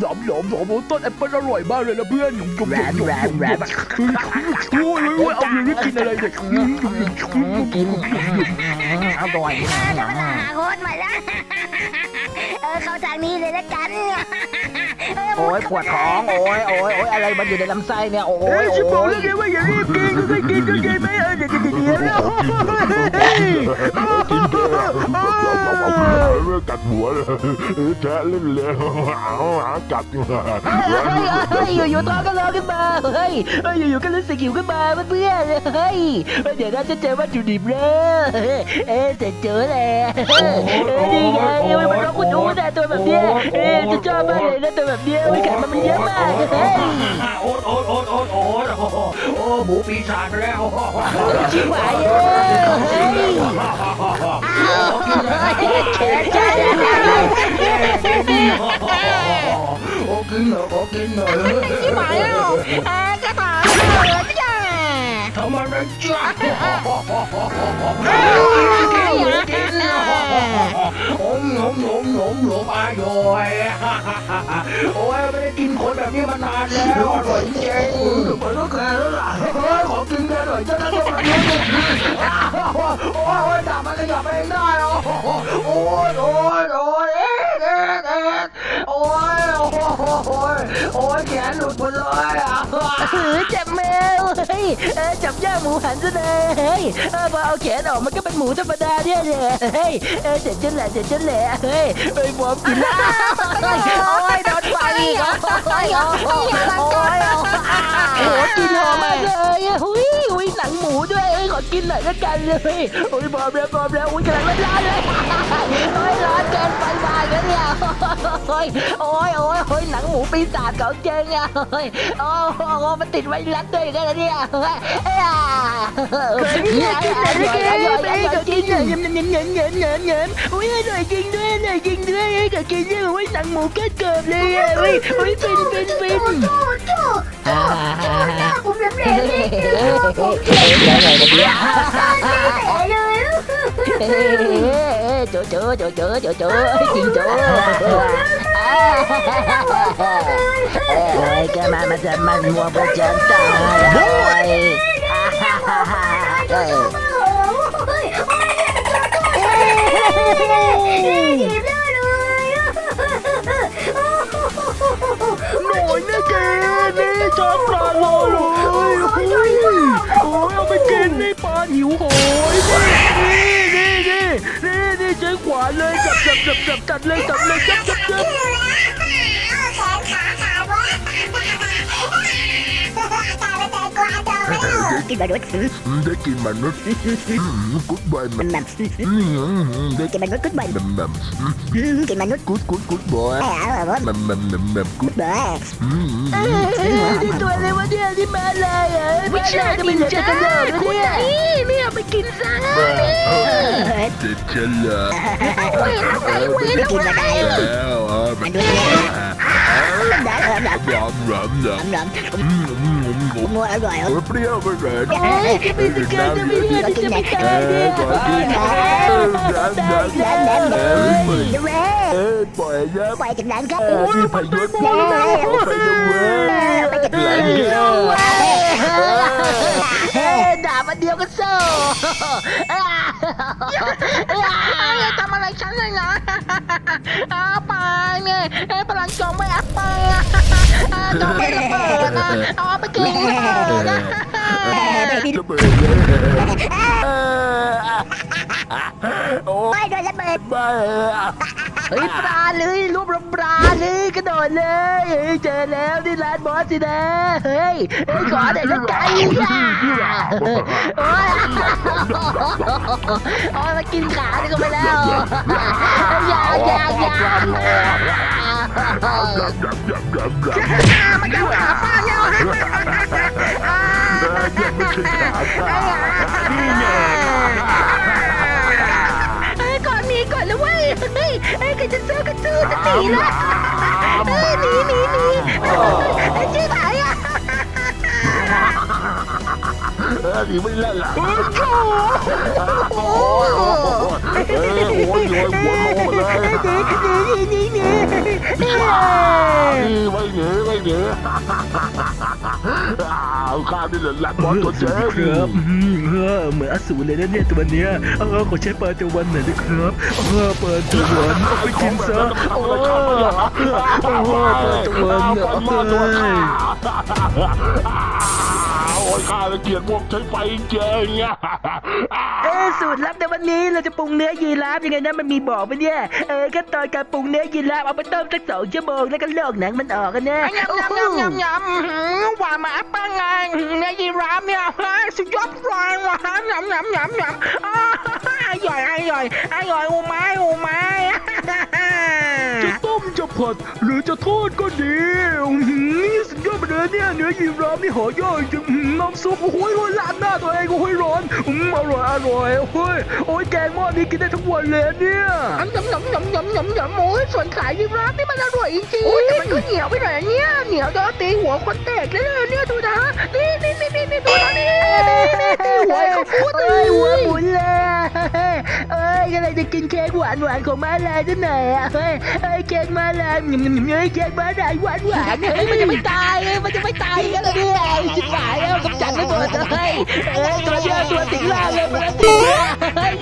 หนอมหนอมหนอมต้นแอปเปิ้ลอร่อยมากเลยนะเพื่อนหนุ่มจุ่มแรนแรนแรนโอ้ยโอ้ยเอาเลยกินอะไรเนี่ยกินอร่อยเออจะมาหาโคตรมาแล้วเออเข้าทางนี้เลยละกันโอ้ยปวดท้องโอ้ยโอ้ยโอ้ยอะไรมันอยู่ในลำไส้เนี่ยโอ้ยยโอ้ชิบอกยแล้วไงว่าอย่ารีบกินค่อยๆกินค่อยๆไหมเออเดี๋ยวเดี๋ยวเดี๋ยว ดี๋ยวกินแกกัดหัวเลยแกเล่นเลยหากัดเฮ้ยเฮ้ยอยู่ๆท้องก็ร้องขึ้นมาเฮ้ยเฮ้ยอยู่ๆก็รู้สึกหิวขึ้นมาเพื่อนๆเฮ้ยเดี๋ยวเราจะเจอวัตถุดิบแล้วเอ๊ะเสร็จเจอแล้วนี่ไงมันร้องคุณอู๊ดตัวแบบเนี้ยเอ๊ะจะชอบมากเลยนะตัวแบบเนี้ยไข่มันมันเยอะมากเฮ้ยโอ๊ตโอ๊ตโอ๊ตโอ๊ตโอ๊ตโอ้โหโอ้หมูปีศาจแล้วชิบหายเอ้ยเฮ้ยแขนจ้าโอ้กินเหรอขอกินหน่อยที่หมายแล้วเออจะถามเลยจ้าทำอะไรจ้าโอ้หนมหนมหนมหนมอร่อยโอ้ยไม่ได้กินคนแบบนี้มานานแล้วอร่อยจริงมันก็แค่แล้วล่ะข อกินกันหน่อยจะได้ก็มาเนี่ยโอ้ยจับมันขยับเองได้โอ้โหโอ้ยโอ้ยโอ้ยเอ๊ะเอ๊ะเอ๊ะโอ้ยโอ้ยโอ้ยแขนหลุดหมดเลยอะเออจับแมวเฮ้ยเออจับย่างหมูหันซะเลยเฮ้ยเออพอเอาแขนออกมันก็เป็นหมูธรรมดาเนี่ยเลยเฮ้ยเออเสร็จจนแหละเสร็จจนแหละเฮ้ยเฮ้ยบอมกินแล้วโอ้ยโดนไฟอีกโอ้ยโอ้ยโอ้ย โอ้ยกินหอมมากเลยอะหุยหุยหนังหมูด้วยเฮ้ยขอกินหน่อยละกันเลยโอ้ยบอมแล้วบอมแล้วอุ้ยกำลังร้อนเลยโอ้ยร้อนเกินไปมากเลยเนี่ยโอ้ยโอ้ยโอ้ยโอ้ยหนังหมูปีศาจเของเจงอะโอ้ยโอ้โหมันติดไวรัสด้วยกันนะเนี่ยเฮ้ยเอ้ยกินกินไหนกินเอ้ยก็กินเงี้ยเงี้ยเงี้ยเงี้ยเงี้ยเงี้ยเงี้ยอุ้ยอร่อยจริงด้วยอร่อยจริงด้วยก็กินเนี่ยอุ้ยหนังหมูเกิดเกิดเลยอะอุ้ยอุ้ยฟินฟินฟินผมเรียบเรีย บเลยโจโจโจโจโจโจจริงโจเอ้ หน่อยนะแกนี่ชอบปลาโลเลยโอ้ยโอ้ยเอาไปกินนี่ปลาหิวโหยนี่นี่นี่นี่นี่ใช้ขวานเลยจับจับจับจับจัดเลยจับเลยจับจับจับ กินมนุษย์ได้กินมนุษย์กุ๊ดบอยมันแบบได้กินมนุษย์กุ๊ดบอยแมมแมมกินมนุษย์กุ๊ดกุ๊ดกุ๊ดบอยแอบแบบว่าแมมแมมแมมแมมกุ๊ดเบ้อนี่ตัวอะไรวะเนี่ยที่มาเลยอะไม่ใช่จะเป็นจะกระโดดเนี่ยนี่เอาไปกินซะเจ็ดเชลล่ะกินมาได้แล้วอะมาดูเลยได้แบบแบบรำรำรำน้ำอืมอืมอืมๆมัวอร่อยเปรี้ยวไปเลยโอ้ยจะเป็นสเกลจะไม่ได้จะไม่ตายเนี่ยขอกินน้ำน้ำน้ำแล้แล้วแล้เอ้ยดูแลเอ้ยปล่อยนะไปจากนั้นครับที่พยศเอาไปด้วยไปจากไหลนั้นเอย่าทำอะไรฉันเลยนะอาไปเนี่ยไอ้พลังจงไม่อัปไปอะจงไม่ระเบิดนะเอาไปกินเลยนะจะเบิดเลย เบิดบ้าเฮ้ยปลาเลยรูปรปลาเลยกระโดดเลยเฮ้ยเจอแล้วนี่ร้านบอสสินะเฮ้ยเฮ้ยขอหน่อยละกันโอ้ยโอ้ยมากินขานี่ก็ไปแล้วอย่าอย่าอย่ายับยับยับยับยับมันจะขาฟ้าเนี่ยยังไม่ใช่ขาตานี่ไง สู้จะหนีละเอ้ยหนีหนีหนีเอ้ยชื่อไหนอะเออหนีไม่เล่นละโอ้ยโอ้ยเออโอ้ยโอ้ยหัวโลหมดเลยนี่นี่นี่นี่นี่ไม่หนีไม่หนี อ้าวข้านี่แหละแหลกบอลตัวเจ๊ครับอืมเออเหมือนอสูรเลยนะเนี่ยตัวเนี้ยเออขอใช้ปลาตะวันหน่อยนะครับเออปลาตะวันเอาไปกินซะโอ้โหโอ้โหปลาตะวันเอาเนบอลมาตัว อะข้าโอ้ยข้าละเกียดพวกใช้ไฟเจ๊งอะเออสูตรลับในวันนี้เราจะปรุงเนื้อยีราฟยังไงนะมันมีบอกไหมเนี่ยเออขั้นตอนการปรุงเนื้อยีราฟเอาไปต้มสักสองชั่วโมงแล้วก็ลอกหนังมันออกกันนะยำยำยำยำยำหวานมาปังไงเนื้อยีราฟเนี่ยสุดยอดเลยหวานยำยำยำยำอร่อยอร่อยอร่อยอูไม้อูไม้จะต้มจะผัดหรือจะทอดก็ดี เลยเนี่ยเนื้อยีราฟนี่หอยอดจริงอื้อหือน้ำซุปโอ้โหร้อนลานหน้าตัวเองโอ้โหร้อนอืมอร่อยอร่อยโอ้โหโอ้ยแกงหม้อนี้กินได้ทั้งวันเลยเนี่ยยำยำยำยำยำยำโอ้ยส่วนขายยีราฟนี่มันอร่อยจริงๆโอ้ยแต่มันก็เหนียวไปหน่อยเนี่ยเหนียวจนตีหัวคนแตกเลยเนี่ยดูนะนี่นี่นี่นี่นี่ดูนะนี่นี่นี่ตีหัวเขาพูดเลเอ้ยยหัวหมุนเลยเอ้ย ก็เลยจะกินเค้กหวานหวานๆของมาลายซะหน่อยอะเฮ้ยเอ้ยเค้กมาลายหยิ่มๆเฮ้ยเค้กมาลายหวานหวานๆเฮ้ยมันจะไม่ตายเฮ้ยมันจะไม่ตายกันเลยเนี่ยไอ้ชิบหายแล้วกำจัดไม่หมดเลยเอ้ยตัวเดียวตัวติ่งล่างเลยมันติ่งล่างเฮ้ย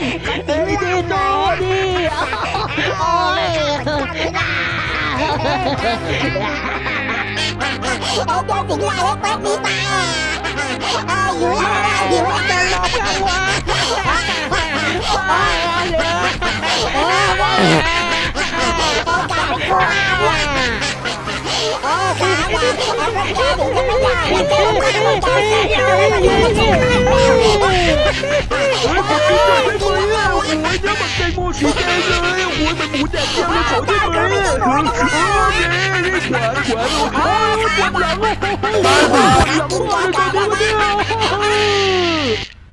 เฮ้ยดีโน่ดีโอ้ยโอ้เจ้าสิงห์ลายเล็กเปิดมีตาเอ้ยอยู่แล้วอยู่แล้วโอ้ยกลายเป็นควายโอ้ขาหวานที่มันรักษาถึงจะไม่ได้มันจะมามันจะเสียเลยมันจะไม่ใช่มันแล้วเฮ้ยผมกินได้ไหมอะ โ